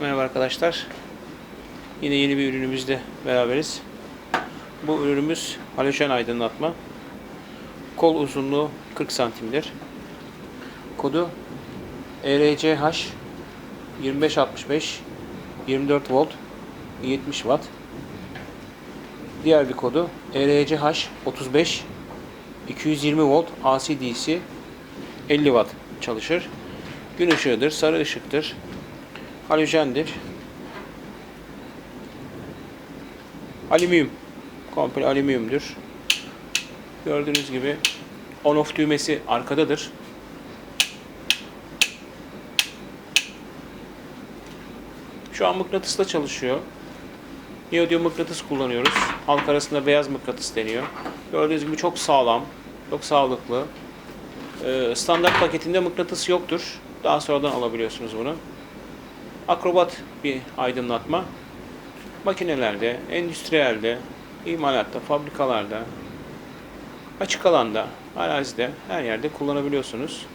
arkadaşlar. Yine yeni bir ürünümüzle beraberiz. Bu ürünümüz halojen aydınlatma. Kol uzunluğu 40 santimdir. Kodu ERCH 2565 24 volt 70 watt. Diğer bir kodu ERCH 35 220 volt AC/DC 50 watt çalışır. Gün ışığıdır, sarı ışıktır, halojendir. Alüminyum, komple alüminyumdur. Gördüğünüz gibi on off düğmesi arkadadır. Şu an mıknatısla çalışıyor. Neodyum mıknatıs kullanıyoruz. Halk arasında beyaz mıknatıs deniyor. Gördüğünüz gibi çok sağlam, çok sağlıklı. Ee, standart paketinde mıknatıs yoktur. Daha sonradan alabiliyorsunuz bunu. Akrobat bir aydınlatma. Makinelerde, endüstriyelde, imalatta, fabrikalarda, açık alanda, arazide her yerde kullanabiliyorsunuz.